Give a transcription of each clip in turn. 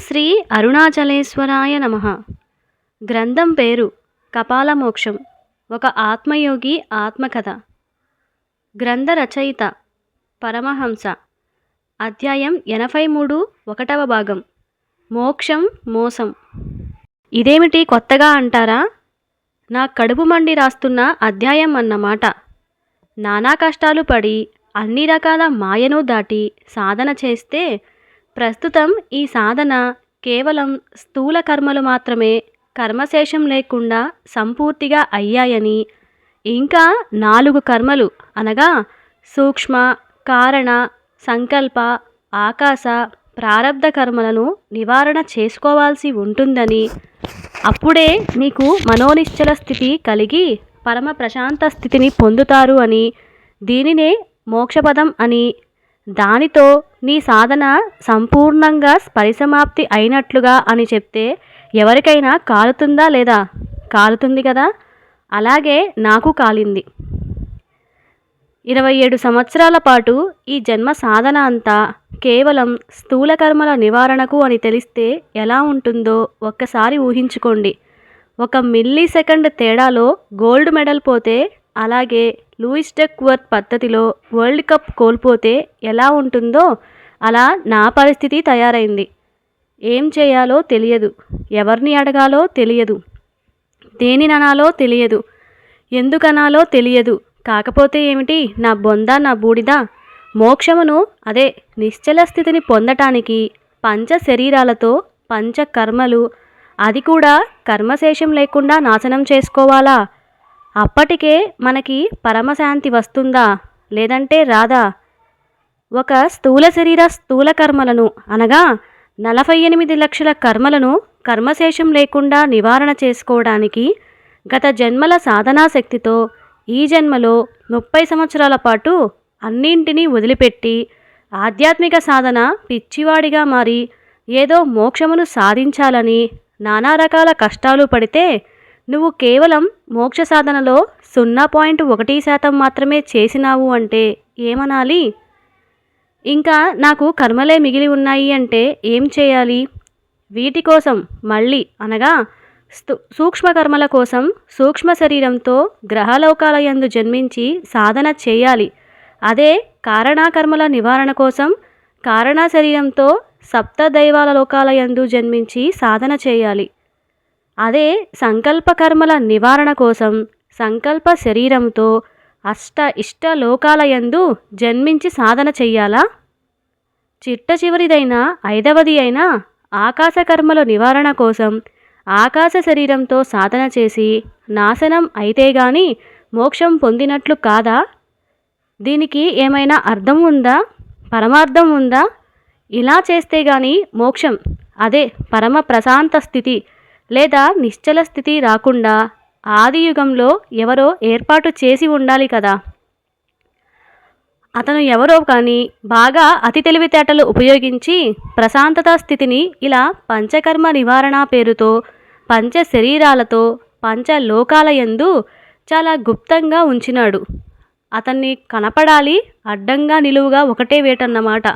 శ్రీ అరుణాచలేశ్వరాయ నమ. గ్రంథం పేరు కపాలమోక్షం. ఒక ఆత్మయోగి ఆత్మకథ. గ్రంథ రచయిత పరమహంస. అధ్యాయం ఎనభై మూడు ఒకటవ భాగం. మోక్షం మోసం. ఇదేమిటి కొత్తగా అంటారా? నా కడుపు మండి రాస్తున్న అధ్యాయం అన్నమాట నానా కష్టాలు పడి అన్ని రకాల మాయను దాటి సాధన చేస్తే ప్రస్తుతం ఈ సాధన కేవలం స్థూల కర్మలు మాత్రమే కర్మశేషం లేకుండా సంపూర్తిగా అయ్యాయని. ఇంకా నాలుగు కర్మలు అనగా సూక్ష్మ కారణ సంకల్ప ఆకాశ ప్రారంధ కర్మలను నివారణ చేసుకోవాల్సి ఉంటుందని. అప్పుడే మీకు మనోనిశ్చల స్థితి కలిగి పరమ ప్రశాంత స్థితిని పొందుతారు అని. దీనినే మోక్షపదం అని దానితో నీ సాధన సంపూర్ణంగా పరిసమాప్తి అయినట్లుగా అని చెప్తే ఎవరికైనా కాలుతుందా లేదా? కాలుతుంది కదా? అలాగే నాకు కాలింది. ఇరవై ఏడు సంవత్సరాల పాటు ఈ జన్మ సాధన అంతా కేవలం స్థూలకర్మల నివారణకు అని తెలిస్తే ఎలా ఉంటుందో ఒక్కసారి ఊహించుకోండి. ఒక మిల్లీ సెకండ్ తేడాలో గోల్డ్ మెడల్ పోతే అలాగే లూయిస్ డెక్ వర్త్ పద్ధతిలో వరల్డ్ కప్ కోల్పోతే ఎలా ఉంటుందో అలా నా పరిస్థితి తయారైంది. ఏం చేయాలో తెలియదు. ఎవరిని అడగాలో తెలియదు. దేనిననాలో తెలియదు. ఎందుకనాలో తెలియదు. కాకపోతే ఏమిటి? నా బొంద నా బూడిద. మోక్షమును అదే నిశ్చల స్థితిని పొందటానికి పంచ శరీరాలతో పంచ కర్మలు అది కూడా కర్మశేషం లేకుండా నాశనం చేసుకోవాలా? అప్పటికే మనకి పరమశాంతి వస్తుందా? లేదంటే రాదా? ఒక స్థూల శరీర స్థూల కర్మలను అనగా నలభై ఎనిమిది లక్షల కర్మలను కర్మశేషం లేకుండా నివారణ చేసుకోవడానికి గత జన్మల సాధనా శక్తితో ఈ జన్మలో ముప్పై సంవత్సరాల పాటు అన్నింటినీ వదిలిపెట్టి ఆధ్యాత్మిక సాధన పిచ్చివాడిగా మారి ఏదో మోక్షమును సాధించాలని నానా రకాల కష్టాలు పడితే నువ్వు కేవలం మోక్ష సాధనలో సున్నా పాయింట్ ఒకటి శాతం మాత్రమే చేసినావు అంటే ఏమనాలి? ఇంకా నాకు కర్మలే మిగిలి ఉన్నాయి అంటే ఏం చేయాలి? వీటి కోసం మళ్ళీ అనగా స్థు సూక్ష్మ కర్మల కోసం సూక్ష్మ శరీరంతో గ్రహలోకాలయందు జన్మించి సాధన చేయాలి. అదే కారణాకర్మల నివారణ కోసం కారణ శరీరంతో సప్త దైవాల లోకాల యందు జన్మించి సాధన చేయాలి. అదే సంకల్పకర్మల నివారణ కోసం సంకల్ప శరీరంతో అష్ట ఇష్ట లోకాలయందు జన్మించి సాధన చెయ్యాలా? చిట్ట చివరిదైన ఐదవది అయిన ఆకాశ కర్మల నివారణ కోసం ఆకాశ శరీరంతో సాధన చేసి నాశనం అయితే గాని మోక్షం పొందినట్లు కాదా? దీనికి ఏమైనా అర్థం ఉందా? పరమార్థం ఉందా? ఇలా చేస్తే గాని మోక్షం అదే పరమ ప్రశాంత స్థితి లేదా నిశ్చల స్థితి రాకుండా ఆదియుగంలో ఎవరో ఏర్పాటు చేసి ఉండాలి కదా. అతను ఎవరో కానీ బాగా అతి తెలివితేటలు ఉపయోగించి ప్రశాంతత స్థితిని ఇలా పంచకర్మ నివారణ పేరుతో పంచ శరీరాలతో పంచ లోకాల చాలా గుప్తంగా ఉంచినాడు. అతన్ని కనపడాలి అడ్డంగా నిలువుగా ఒకటే వేటన్నమాట.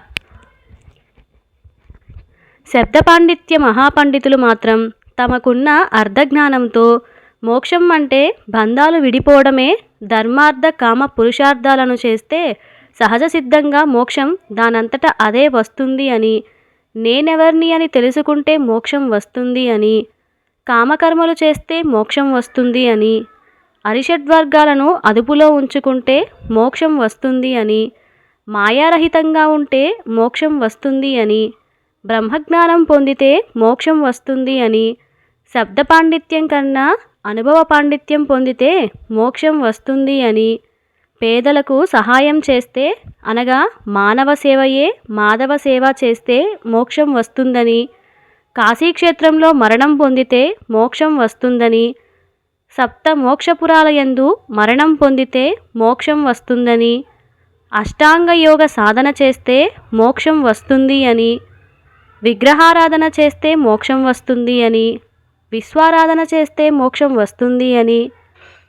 శబ్ద పాండిత్య మహాపండితులు మాత్రం తమకున్న అర్ధజ్ఞానంతో మోక్షం అంటే బంధాలు విడిపోవడమే ధర్మార్థ కామ పురుషార్థాలను చేస్తే సహజ సిద్ధంగా మోక్షం దానంతట అదే వస్తుంది అని నేనెవర్ని అని తెలుసుకుంటే మోక్షం వస్తుంది అని కామకర్మలు చేస్తే మోక్షం వస్తుంది అని అరిషడ్వర్గాలను అదుపులో ఉంచుకుంటే మోక్షం వస్తుంది అని మాయారహితంగా ఉంటే మోక్షం వస్తుంది అని బ్రహ్మజ్ఞానం పొందితే మోక్షం వస్తుంది అని శబ్ద పాండిత్యం కన్నా అనుభవ పాండిత్యం పొందితే మోక్షం వస్తుంది అని. పేదలకు సహాయం చేస్తే అనగా మానవ సేవయే మాధవ సేవ చేస్తే మోక్షం వస్తుందని. కాశీక్షేత్రంలో మరణం పొందితే మోక్షం వస్తుందని. సప్త మోక్షపురాలయందు మరణం పొందితే మోక్షం వస్తుందని. అష్టాంగ యోగ సాధన చేస్తే మోక్షం వస్తుంది అని. విగ్రహారాధన చేస్తే మోక్షం వస్తుంది అని. విశ్వారాధన చేస్తే మోక్షం వస్తుంది అని.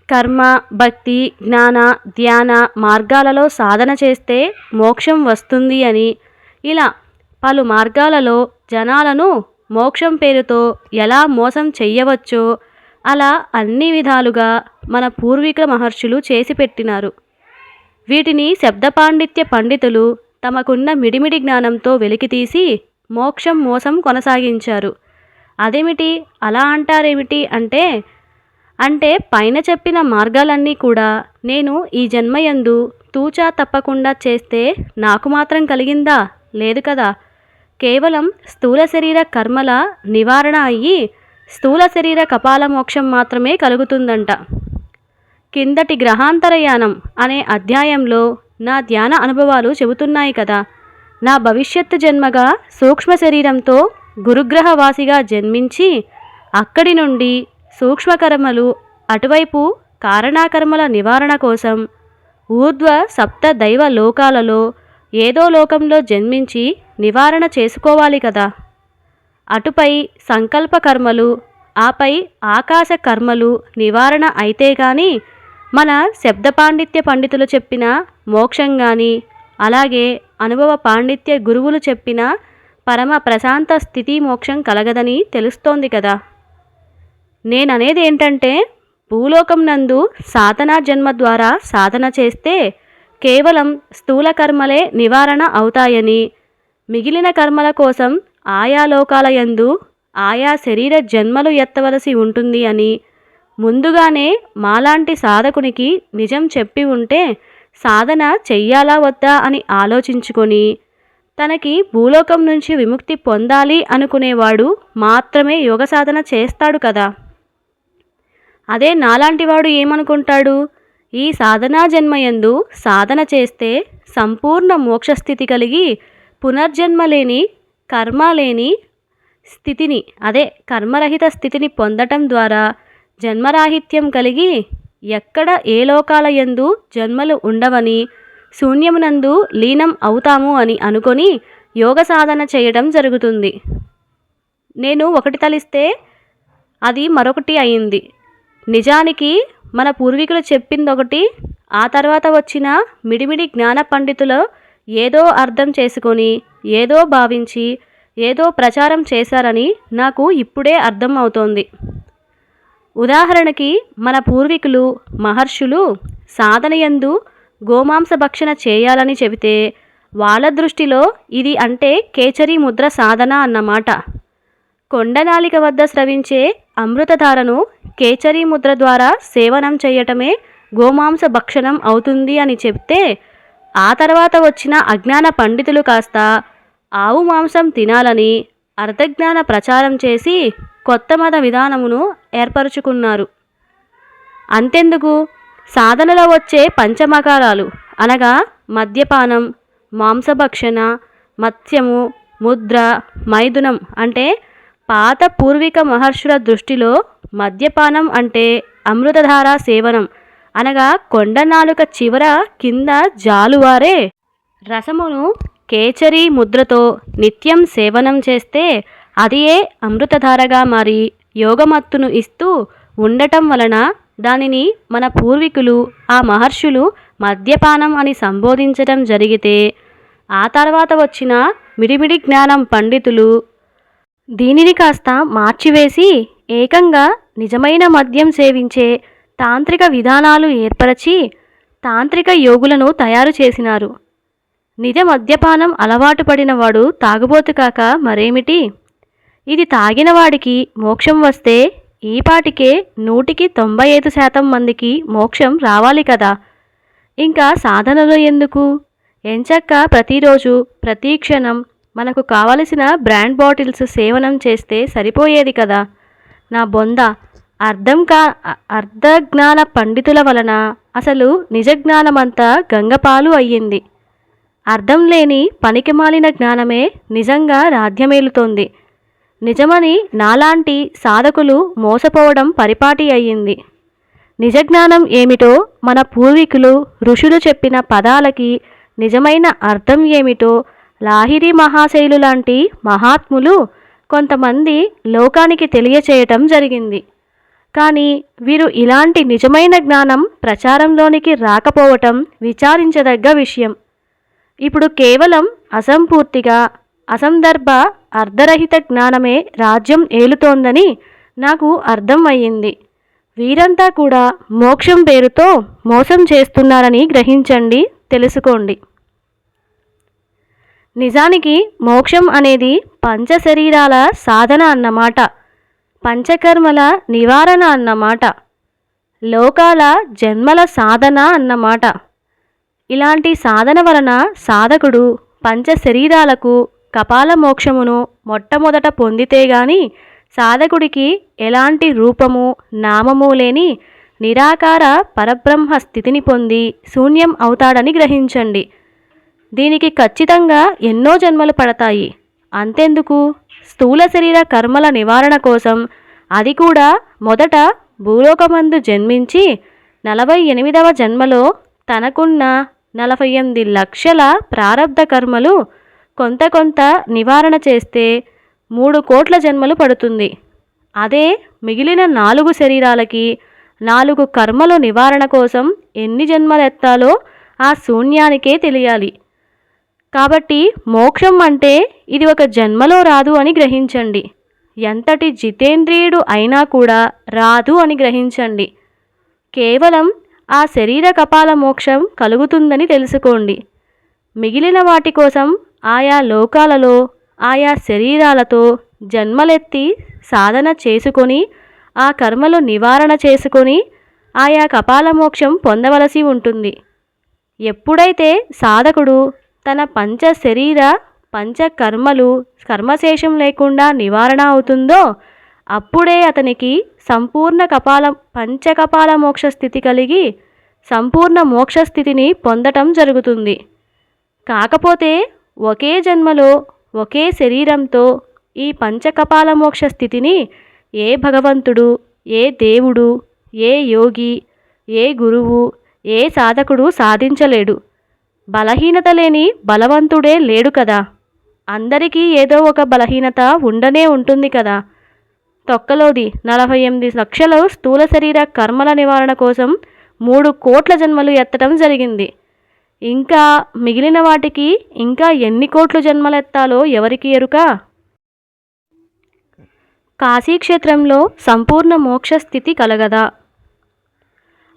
కర్మ భక్తి జ్ఞాన ధ్యాన మార్గాలలో సాధన చేస్తే మోక్షం వస్తుంది అని. ఇలా పలు మార్గాలలో జనాలను మోక్షం పేరుతో ఎలా మోసం చెయ్యవచ్చో అలా అన్ని విధాలుగా మన పూర్వీకుల మహర్షులు చేసి పెట్టినారు. వీటిని శబ్దపాండిత్య పండితులు తమకున్న మిడిమిడి జ్ఞానంతో వెలికితీసి మోక్షం మోసం కొనసాగించారు. అదేమిటి? అలా అంటారేమిటి అంటే అంటే పైన చెప్పిన మార్గాలన్నీ కూడా నేను ఈ జన్మయందు తూచా తప్పకుండా చేస్తే నాకు మాత్రం కలిగిందా? లేదు కదా. కేవలం స్థూల శరీర కర్మల నివారణ అయ్యి స్థూల శరీర కపాల మోక్షం మాత్రమే కలుగుతుందంట. కిందటి గ్రహాంతరయానం అనే అధ్యాయంలో నా ధ్యాన అనుభవాలు చెబుతున్నాయి కదా. నా భవిష్యత్తు జన్మగా సూక్ష్మ శరీరంతో గురుగ్రహవాసిగా జన్మించి అక్కడి నుండి సూక్ష్మకర్మలు అటువైపు కారణాకర్మల నివారణ కోసం ఊర్ధ్వ సప్త దైవ లోకాలలో ఏదో లోకంలో జన్మించి నివారణ చేసుకోవాలి కదా. అటుపై సంకల్ప కర్మలు ఆపై ఆకాశ కర్మలు నివారణ అయితే కానీ మన శబ్ద పాండిత్య పండితులు చెప్పిన మోక్షం కానీ అలాగే అనుభవ పాండిత్య గురువులు చెప్పిన పరమ ప్రశాంత స్థితి మోక్షం కలగదని తెలుస్తోంది కదా. నేననేది ఏంటంటే భూలోకం నందు సాధనా జన్మ ద్వారా సాధన చేస్తే కేవలం స్థూల కర్మలే నివారణ అవుతాయని మిగిలిన కర్మల కోసం ఆయా లోకాల యందు ఆయా శరీర జన్మలు ఎత్తవలసి ఉంటుంది అని ముందుగానే మాలాంటి సాధకునికి నిజం చెప్పి ఉంటే సాధన చెయ్యాలా వద్దా అని ఆలోచించుకొని తనకి భూలోకం నుంచి విముక్తి పొందాలి అనుకునేవాడు మాత్రమే యోగ సాధన చేస్తాడు కదా. అదే నాలాంటివాడు ఏమనుకుంటాడు? ఈ సాధనా జన్మయందు సాధన చేస్తే సంపూర్ణ మోక్షస్థితి కలిగి పునర్జన్మ లేని కర్మ లేని స్థితిని అదే కర్మరహిత స్థితిని పొందటం ద్వారా జన్మరాహిత్యం కలిగి ఎక్కడ ఏ లోకాల జన్మలు ఉండవని శూన్యమునందు లీనం అవుతాము అని అనుకొని యోగ సాధన చేయడం జరుగుతుంది. నేను ఒకటి తలిస్తే అది మరొకటి అయింది. నిజానికి మన పూర్వీకులు చెప్పింది ఒకటి ఆ తర్వాత వచ్చిన మిడిమిడి జ్ఞాన పండితులు ఏదో అర్థం చేసుకొని ఏదో భావించి ఏదో ప్రచారం చేశారని నాకు ఇప్పుడే అర్థం అవుతోంది. ఉదాహరణకి మన పూర్వీకులు మహర్షులు సాధనయందు గోమాంస భక్షణ చేయాలని చెబితే వాళ్ళ దృష్టిలో ఇది అంటే కేచరి ముద్ర సాధన అన్నమాట. కొండనాలిక వద్ద స్రవించే అమృతధారను కేచరి ముద్ర ద్వారా సేవనం చేయటమే గోమాంస భక్షణం అవుతుంది అని చెప్తే ఆ తర్వాత వచ్చిన అజ్ఞాన పండితులు కాస్త ఆవు మాంసం తినాలని అర్ధజ్ఞాన ప్రచారం చేసి కొత్త మత విధానమును ఏర్పరుచుకున్నారు. అంతెందుకు? సాధనలో వచ్చే పంచమకారాలు అనగా మద్యపానం మాంసభక్షణ మత్స్యము ముద్ర మైథునం అంటే పాత పూర్విక మహర్షుల దృష్టిలో మద్యపానం అంటే అమృతధార సేవనం అనగా కొండ నాలుక చివర కింద జాలువారే. రసమును కేచరి ముద్రతో నిత్యం సేవనం చేస్తే అదియే అమృతధారగా మారి యోగమత్తును ఇస్తూ ఉండటం వలన దానిని మన పూర్వీకులు ఆ మహర్షులు మద్యపానం అని సంబోధించటం జరిగితే ఆ తర్వాత వచ్చిన మిడిమిడి జ్ఞానం పండితులు దీనిని కాస్త మార్చివేసి ఏకంగా నిజమైన మద్యం సేవించే తాంత్రిక విధానాలు ఏర్పరచి తాంత్రిక యోగులను తయారు చేసినారు. నిజ మద్యపానం అలవాటు పడినవాడు తాగుబోతు కాక మరేమిటి? ఇది తాగినవాడికి మోక్షం వస్తే ఈపాటికే నూటికి తొంభై ఐదు శాతం మందికి మోక్షం రావాలి కదా. ఇంకా సాధనలో ఎందుకు? ఎంచక్క ప్రతిరోజు ప్రతి క్షణం మనకు కావలసిన బ్రాండ్ బాటిల్స్ సేవనం చేస్తే సరిపోయేది కదా. నా బొంద అర్థం కా అర్ధజ్ఞాన పండితుల వలన అసలు నిజజ్ఞానమంతా గంగపాలు అయ్యింది. అర్థం లేని పనికిమాలిన జ్ఞానమే నిజంగా రాధ్యమేలుతోంది నిజమని నాలాంటి సాధకులు మోసపోవడం పరిపాటి అయ్యింది. నిజజ్ఞానం ఏమిటో మన పూర్వీకులు ఋషులు చెప్పిన పదాలకి నిజమైన అర్థం ఏమిటో లాహిరి మహాశైలు లాంటి మహాత్ములు కొంతమంది లోకానికి తెలియచేయటం జరిగింది. కానీ వీరు ఇలాంటి నిజమైన జ్ఞానం ప్రచారంలోనికి రాకపోవటం విచారించదగ్గ విషయం. ఇప్పుడు కేవలం అసంపూర్తిగా అసందర్భ అర్ధరహిత జ్ఞానమే రాజ్యం ఏలుతోందని నాకు అర్థం అయ్యింది వీరంతా కూడా మోక్షం పేరుతో మోసం చేస్తున్నారని గ్రహించండి తెలుసుకోండి. నిజానికి మోక్షం అనేది పంచశరీరాల సాధన అన్నమాట పంచకర్మల నివారణ అన్నమాట లోకాల జన్మల సాధన అన్నమాట. ఇలాంటి సాధన వలన సాధకుడు పంచ శరీరాలకు కపాల మోక్షమును మొట్టమొదట పొందితే గాని సాధకుడికి ఎలాంటి రూపము నామము లేని నిరాకార పరబ్రహ్మ స్థితిని పొంది శూన్యం అవుతాడని గ్రహించండి. దీనికి ఖచ్చితంగా ఎన్నో జన్మలు పడతాయి. అంతెందుకు? స్థూల శరీర కర్మల నివారణ కోసం అది కూడా మొదట భూలోకమందు జన్మించి నలభై ఎనిమిదవ జన్మలో తనకున్న నలభై ఎనిమిది లక్షల ప్రారబ్ధ కర్మలు కొంత కొంత నివారణ చేస్తే మూడు కోట్ల జన్మలు పడుతుంది. అదే మిగిలిన నాలుగు శరీరాలకి నాలుగు కర్మలు నివారణ కోసం ఎన్ని జన్మలెత్తాలో ఆ శూన్యానికే తెలియాలి. కాబట్టి మోక్షం అంటే ఇది ఒక జన్మలో రాదు అని గ్రహించండి. ఎంతటి జితేంద్రియుడు అయినా కూడా రాదు అని గ్రహించండి. కేవలం ఆ శరీర కపాల మోక్షం కలుగుతుందని తెలుసుకోండి. మిగిలిన వాటి కోసం ఆయా లోకాలలో ఆయా శరీరాలతో జన్మలెత్తి సాధన చేసుకొని ఆ కర్మలు నివారణ చేసుకొని ఆయా కపాల మోక్షం పొందవలసి ఉంటుంది. ఎప్పుడైతే సాధకుడు తన పంచ శరీర పంచ కర్మలు కర్మశేషం లేకుండా నివారణ అవుతుందో అప్పుడే అతనికి సంపూర్ణ కపాల పంచకపాల మోక్ష స్థితి కలిగి సంపూర్ణ మోక్ష స్థితిని పొందటం జరుగుతుంది. కాకపోతే ఒకే జన్మలో ఒకే శరీరంతో ఈ పంచకపాల మోక్ష స్థితిని ఏ భగవంతుడు ఏ దేవుడు ఏ యోగి ఏ గురువు ఏ సాధకుడు సాధించలేడు. బలహీనత లేని బలవంతుడే లేడు కదా. అందరికీ ఏదో ఒక బలహీనత ఉండనే ఉంటుంది కదా. తొక్కలోది నలభై ఎనిమిది లక్షలు స్థూల శరీర కర్మల నివారణ కోసం మూడు కోట్ల జన్మలు ఎత్తడం జరిగింది. ఇంకా మిగిలిన వాటికి ఇంకా ఎన్ని కోట్లు జన్మలెత్తాలో ఎవరికి ఎరుక? కాశీక్షేత్రంలో సంపూర్ణ మోక్ష స్థితి కలగదా?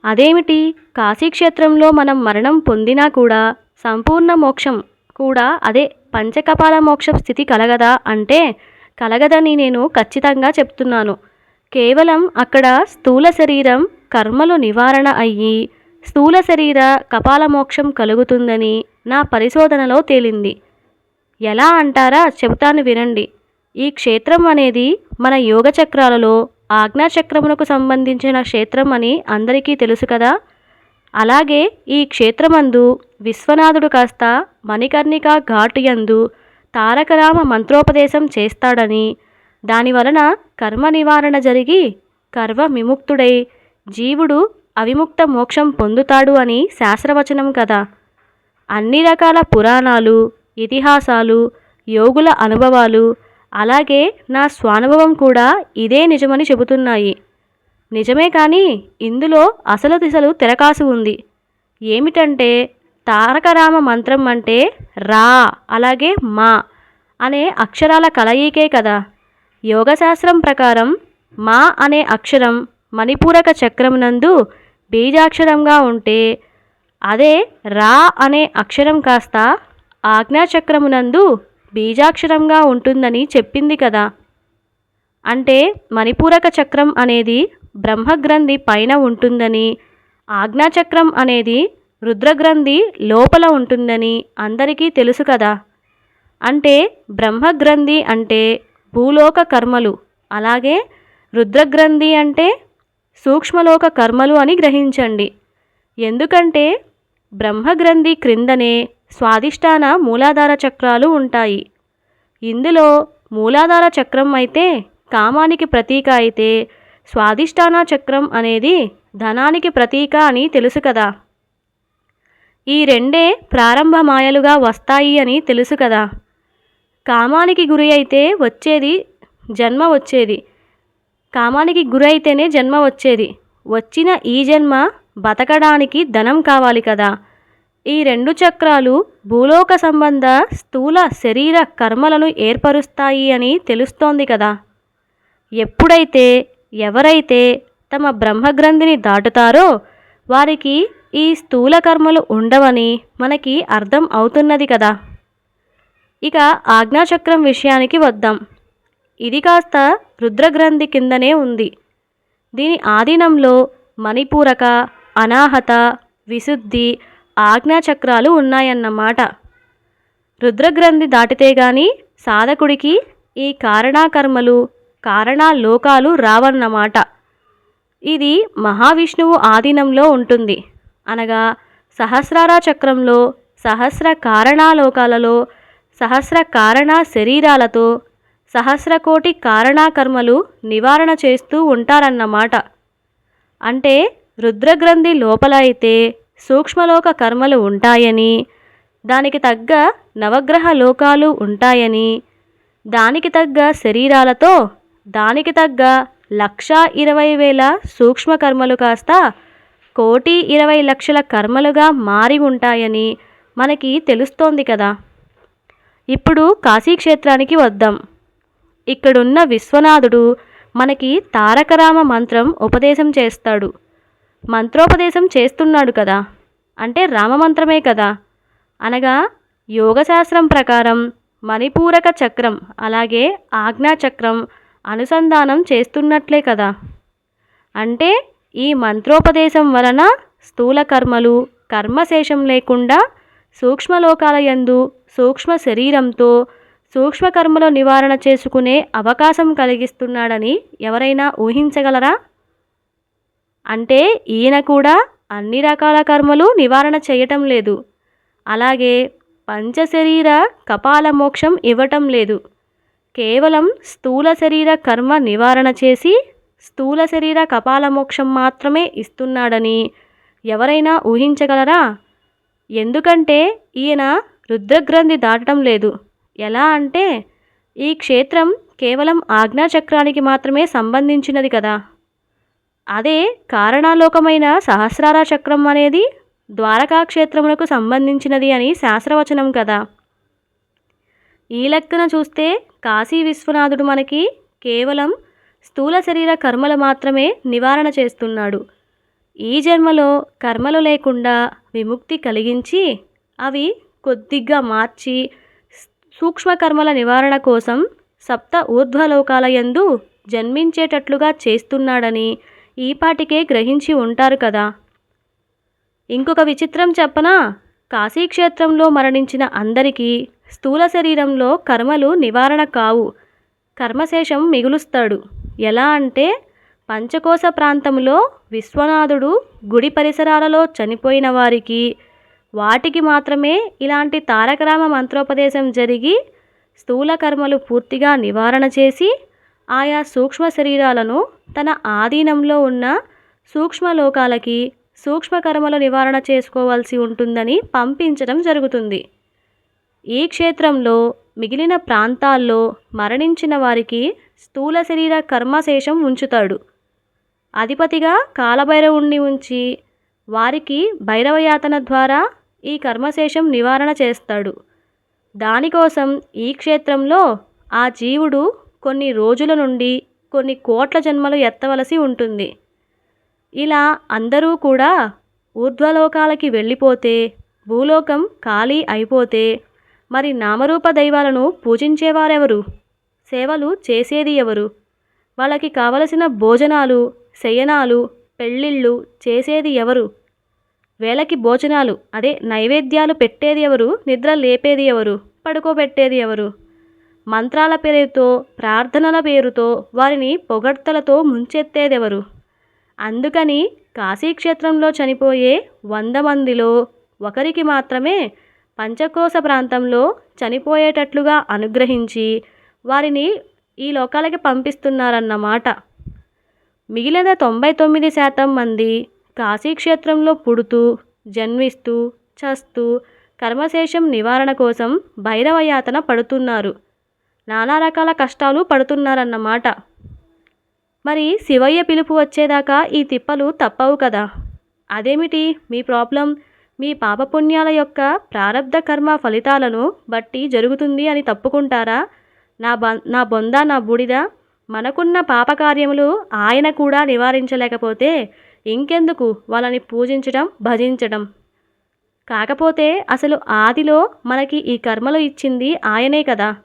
అదేమిటి? కాశీక్షేత్రంలో మనం మరణం పొందినా కూడా సంపూర్ణ మోక్షం కూడా అదే పంచకపాల మోక్ష స్థితి కలగదా అంటే కలగదని నేను ఖచ్చితంగా చెప్తున్నాను. కేవలం అక్కడ స్థూల శరీరం కర్మలు నివారణ అయ్యి స్థూల శరీర కపాలమోక్షం కలుగుతుందని నా పరిశోధనలో తేలింది. ఎలా అంటారా? చెబుతాను వినండి. ఈ క్షేత్రం అనేది మన యోగ చక్రాలలో ఆజ్ఞాచక్రమునకు సంబంధించిన క్షేత్రం అని అందరికీ తెలుసు కదా? అలాగే ఈ క్షేత్రమందు విశ్వనాథుడు కాస్త మణికర్ణిక ఘాటు యందు తారకరామ మంత్రోపదేశం చేస్తాడని దానివలన కర్మ నివారణ జరిగి కర్మ విముక్తుడై జీవుడు అవిముక్త మోక్షం పొందుతాడు అని శాస్త్రవచనం కదా. అన్ని రకాల పురాణాలు ఇతిహాసాలు యోగుల అనుభవాలు అలాగే నా స్వానుభవం కూడా ఇదే నిజమని చెబుతున్నాయి. నిజమే కానీ ఇందులో అసలు దిశలు తెరకాసు ఉంది. ఏమిటంటే తారకరామ మంత్రం అంటే రా అలాగే మా అనే అక్షరాల కలయికే కదా. యోగశాస్త్రం ప్రకారం మా అనే అక్షరం మణిపూరక చక్రం నందు బీజాక్షరంగా ఉంటే అదే రా అనే అక్షరం కాస్త ఆజ్ఞాచక్రమునందు బీజాక్షరంగా ఉంటుందని చెప్పింది కదా. అంటే మణిపూరక చక్రం అనేది బ్రహ్మగ్రంథి పైన ఉంటుందని ఆజ్ఞాచక్రం అనేది రుద్రగ్రంథి లోపల ఉంటుందని అందరికీ తెలుసు కదా. అంటే బ్రహ్మగ్రంథి అంటే భూలోక కర్మలు అలాగే రుద్రగ్రంథి అంటే సూక్ష్మలోక కర్మలు అని గ్రహించండి. ఎందుకంటే బ్రహ్మగ్రంథి క్రిందనే స్వాదిష్టాన మూలాధార చక్రాలు ఉంటాయి. ఇందులో మూలాధార చక్రం అయితే కామానికి ప్రతీక అయితే స్వాదిష్టాన చక్రం అనేది ధనానికి ప్రతీక అని తెలుసు కదా. ఈ రెండే ప్రారంభ మాయలుగా వస్తాయి అని తెలుసు కదా. కామానికి గురి అయితే వచ్చేది జన్మ వచ్చేది. కామానికి గురైతేనే జన్మ వచ్చేది. వచ్చిన ఈ జన్మ బతకడానికి ధనం కావాలి కదా. ఈ రెండు చక్రాలు భూలోక సంబంధ స్థూల శరీర కర్మలను ఏర్పరుస్తాయి అని తెలుస్తోంది కదా. ఎప్పుడైతే ఎవరైతే తమ బ్రహ్మగ్రంథిని దాటుతారో వారికి ఈ స్థూల కర్మలు ఉండవని మనకి అర్థం అవుతున్నది కదా. ఇక ఆజ్ఞాచక్రం విషయానికి వద్దాం. ఇది కాస్త రుద్రగ్రంథి కిందనే ఉంది. దీని ఆధీనంలో మణిపూరక అనాహత విశుద్ధి ఆజ్ఞాచక్రాలు ఉన్నాయన్నమాట. రుద్రగ్రంథి దాటితే గాని సాధకుడికి ఈ కారణాకర్మలు కారణాలోకాలు రావన్నమాట. ఇది మహావిష్ణువు ఆధీనంలో ఉంటుంది. అనగా సహస్రార చక్రంలో సహస్ర కారణాలోకాలలో సహస్ర కారణ శరీరాలతో సహస్రకోటి కారణాకర్మలు నివారణ చేస్తూ ఉంటారన్నమాట. అంటే రుద్రగ్రంథి లోపల అయితే సూక్ష్మలోక కర్మలు ఉంటాయని దానికి తగ్గ నవగ్రహ లోకాలు ఉంటాయని దానికి తగ్గ శరీరాలతో దానికి తగ్గ లక్ష ఇరవై వేల సూక్ష్మ కర్మలు కాస్త కోటి ఇరవై లక్షల కర్మలుగా మారి ఉంటాయని మనకి తెలుస్తోంది కదా. ఇప్పుడు కాశీక్షేత్రానికి వద్దాం. ఇక్కడున్న విశ్వనాథుడు మనకి తారకరామ మంత్రం ఉపదేశం చేస్తాడు. మంత్రోపదేశం చేస్తున్నాడు కదా. అంటే రామమంత్రమే కదా. అనగా యోగశాస్త్రం ప్రకారం మణిపూరక చక్రం అలాగే ఆజ్ఞాచక్రం అనుసంధానం చేస్తున్నట్లే కదా. అంటే ఈ మంత్రోపదేశం వలన స్థూల కర్మలు కర్మశేషం లేకుండా సూక్ష్మలోకాల యందు సూక్ష్మ శరీరంతో సూక్ష్మకర్మలో నివారణ చేసుకునే అవకాశం కలిగిస్తున్నాడని ఎవరైనా ఊహించగలరా? అంటే ఈయన కూడా అన్ని రకాల కర్మలు నివారణ చేయటం లేదు. అలాగే పంచశరీర కపాల మోక్షం ఇవ్వటం లేదు. కేవలం స్థూల శరీర కర్మ నివారణ చేసి స్థూల శరీర కపాల మోక్షం మాత్రమే ఇస్తున్నాడని ఎవరైనా ఊహించగలరా? ఎందుకంటే ఈయన రుద్రగ్రంథి దాటడం లేదు. ఎలా అంటే ఈ క్షేత్రం కేవలం ఆజ్ఞాచక్రానికి మాత్రమే సంబంధించినది కదా. అదే కారణాలోకమైన సహస్రార చక్రం అనేది ద్వారకా క్షేత్రములకు సంబంధించినది అని శాస్త్రవచనం కదా. ఈ లెక్కన చూస్తే కాశీ విశ్వనాథుడు మనకి కేవలం స్థూల శరీర కర్మలు మాత్రమే నివారణ చేస్తున్నాడు. ఈ జన్మలో కర్మలు లేకుండా విముక్తి కలిగించి అవి కొద్దిగా మార్చి సూక్ష్మకర్మల నివారణ కోసం సప్త ఊర్ధ్వలోకాలయందు జన్మించేటట్లుగా చేస్తున్నాడని ఈపాటికే గ్రహించి ఉంటారు కదా. ఇంకొక విచిత్రం చెప్పనా? కాశీక్షేత్రంలో మరణించిన అందరికీ స్థూల శరీరంలో కర్మలు నివారణ కావు. కర్మశేషం మిగులుస్తాడు. ఎలా అంటే పంచకోశ ప్రాంతంలో విశ్వనాథుడు గుడి పరిసరాలలో చనిపోయిన వారికి వాటికి మాత్రమే ఇలాంటి తారకరామ మంత్రోపదేశం జరిగి స్థూల కర్మలు పూర్తిగా నివారణ చేసి ఆయా సూక్ష్మ శరీరాలను తన ఆధీనంలో ఉన్న సూక్ష్మలోకాలకి సూక్ష్మకర్మలు నివారణ చేసుకోవాల్సి ఉంటుందని పంపించడం జరుగుతుంది. ఈ క్షేత్రంలో మిగిలిన ప్రాంతాల్లో మరణించిన వారికి స్థూల శరీర కర్మశేషం ఉంచుతాడు. అధిపతిగా కాలభైరవుణ్ణి ఉంచి వారికి భైరవయాతన ద్వారా ఈ కర్మశేషం నివారణ చేస్తాడు. దానికోసం ఈ క్షేత్రంలో ఆ జీవుడు కొన్ని రోజుల నుండి కొన్ని కోట్ల జన్మలు ఎత్తవలసి ఉంటుంది. ఇలా అందరూ కూడా ఊర్ధ్వలోకాలకి వెళ్ళిపోతే భూలోకం ఖాళీ అయిపోతే మరి నామరూప దైవాలను పూజించేవారెవరు? సేవలు చేసేది ఎవరు? వాళ్ళకి కావలసిన భోజనాలు శయనాలు పెళ్ళిళ్ళు చేసేది ఎవరు? వేళకి భోజనాలు అదే నైవేద్యాలు పెట్టేది ఎవరు? నిద్ర లేపేది ఎవరు? పడుకోబెట్టేది ఎవరు? మంత్రాల పేరుతో ప్రార్థనల పేరుతో వారిని పొగడ్తలతో ముంచెత్తేదెవరు? అందుకని కాశీక్షేత్రంలో చనిపోయే వంద మందిలో ఒకరికి మాత్రమే పంచకోశ ప్రాంతంలో చనిపోయేటట్లుగా అనుగ్రహించి వారిని ఈ లోకాలకి పంపిస్తున్నారన్నమాట. మిగిలిన తొంభై తొమ్మిది శాతం మంది కాశీక్షేత్రంలో పుడుతూ జన్మిస్తూ చస్తూ కర్మశేషం నివారణ కోసం భైరవయాతన పడుతున్నారు. నానా రకాల కష్టాలు పడుతున్నారన్నమాట. మరి శివయ్య పిలుపు వచ్చేదాకా ఈ తిప్పలు తప్పవు కదా? అదేమిటి మీ ప్రాబ్లం? మీ పాపపుణ్యాల యొక్క ప్రారంధ కర్మ ఫలితాలను బట్టి జరుగుతుంది అని తప్పుకుంటారా? నా బ నా బొంద నా బూడిద మనకున్న పాపకార్యములు ఆయన కూడా నివారించలేకపోతే ఇంకెందుకు వాళ్ళని పూజించడం భజించడం కాకపోతే అసలు ఆదిలో మనకి ఈ కర్మలు ఇచ్చింది ఆయనే కదా.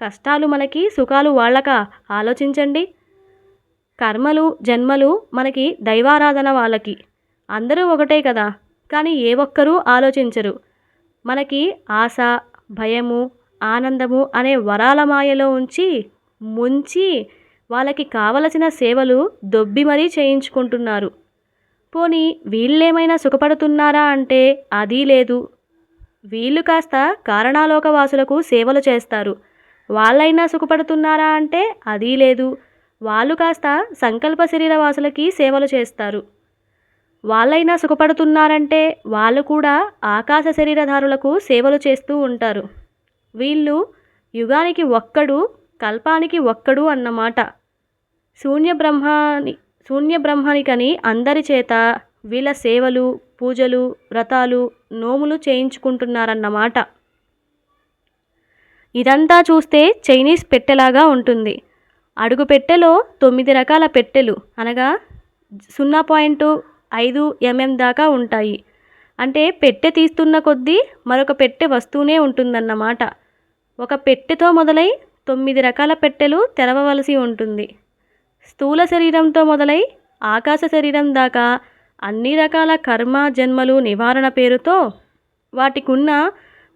కష్టాలు మనకి సుఖాలు వాళ్ళక? ఆలోచించండి. కర్మలు జన్మలు మనకి దైవారాధన వాళ్ళకి. అందరూ ఒకటే కదా. కానీ ఏ ఒక్కరూ ఆలోచించరు. మనకి ఆశ భయము ఆనందము అనే వరాల మాయలో ఉంచి ముంచి వాళ్ళకి కావలసిన సేవలు దొబ్బి మరీ చేయించుకుంటున్నారు. పోనీ వీళ్ళేమైనా సుఖపడుతున్నారా అంటే అదీ లేదు. వీళ్ళు కాస్త కారణాలోకవాసులకు సేవలు చేస్తారు. వాళ్ళైనా సుఖపడుతున్నారా అంటే అదీ లేదు. వాళ్ళు కాస్త సంకల్ప శరీరవాసులకి సేవలు చేస్తారు. వాళ్ళైనా సుఖపడుతున్నారంటే వాళ్ళు కూడా ఆకాశ శరీరధారులకు సేవలు చేస్తూ ఉంటారు. వీళ్ళు యుగానికి ఒక్కడు కల్పానికి ఒక్కడు అన్నమాట. శూన్య బ్రహ్మాని శూన్య బ్రహ్మనికని అందరి చేత వీళ్ళ సేవలు పూజలు వ్రతాలు నోములు చేయించుకుంటున్నారన్నమాట. ఇదంతా చూస్తే చైనీస్ పెట్టెలాగా ఉంటుంది. అడుగు పెట్టెలో తొమ్మిది రకాల పెట్టెలు అనగా సున్నా పాయింట్ ఐదు ఎంఎం దాకా ఉంటాయి. అంటే పెట్టె తీస్తున్న కొద్దీ మరొక పెట్టె వస్తూనే ఉంటుందన్నమాట. ఒక పెట్టెతో మొదలై తొమ్మిది రకాల పెట్టెలు తెరవవలసి ఉంటుంది. స్థూల శరీరంతో మొదలై ఆకాశ శరీరం దాకా అన్ని రకాల కర్మ జన్మలు నివారణ పేరుతో వాటికున్న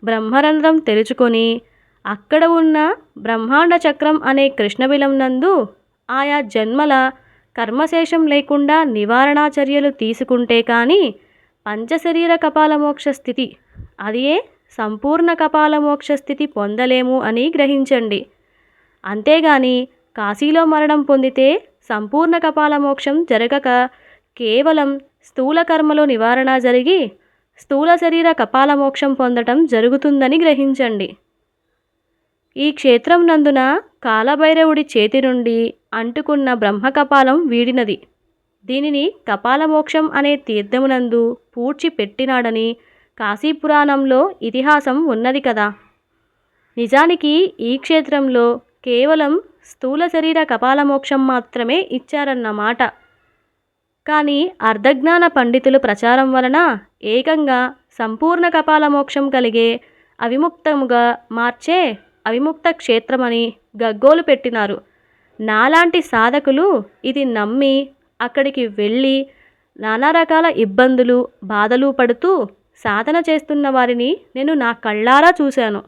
బ్రహ్మరంధ్రం తెరుచుకొని అక్కడ ఉన్న బ్రహ్మాండ చక్రం అనే కృష్ణబిలం నందు ఆయా జన్మల కర్మశేషం లేకుండా నివారణా చర్యలు తీసుకుంటే కానీ పంచశరీర కపాలమోక్ష స్థితి అదియే సంపూర్ణ కపాలమోక్ష స్థితి పొందలేము అని గ్రహించండి. అంతేగాని కాశీలో మరణం పొందితే సంపూర్ణ కపాలమోక్షం జరగక కేవలం స్థూల కర్మలో నివారణ జరిగి స్థూల శరీర కపాలమోక్షం పొందటం జరుగుతుందని గ్రహించండి. ఈ క్షేత్రం నందున కాలభైరవుడి చేతి నుండి అంటుకున్న బ్రహ్మకపాలం వీడినది. దీనిని కపాలమోక్షం అనే తీర్థమునందు పూడ్చి పెట్టినాడని కాశీపురాణంలో ఇతిహాసం ఉన్నది కదా. నిజానికి ఈ క్షేత్రంలో కేవలం స్థూల శరీర కపాలమోక్షం మాత్రమే ఇచ్చారన్నమాట. కానీ అర్ధజ్ఞాన పండితులు ప్రచారం వలన ఏకంగా సంపూర్ణ కపాలమోక్షం కలిగే అవిముక్తముగా మార్చే అవిముక్త క్షేత్రమని గగ్గోలు పెట్టినారు. నాలాంటి సాధకులు ఇది నమ్మి అక్కడికి వెళ్ళి నానా రకాల ఇబ్బందులు బాధలు పడుతూ సాధన చేస్తున్న వారిని నేను నా కళ్ళారా చూశాను.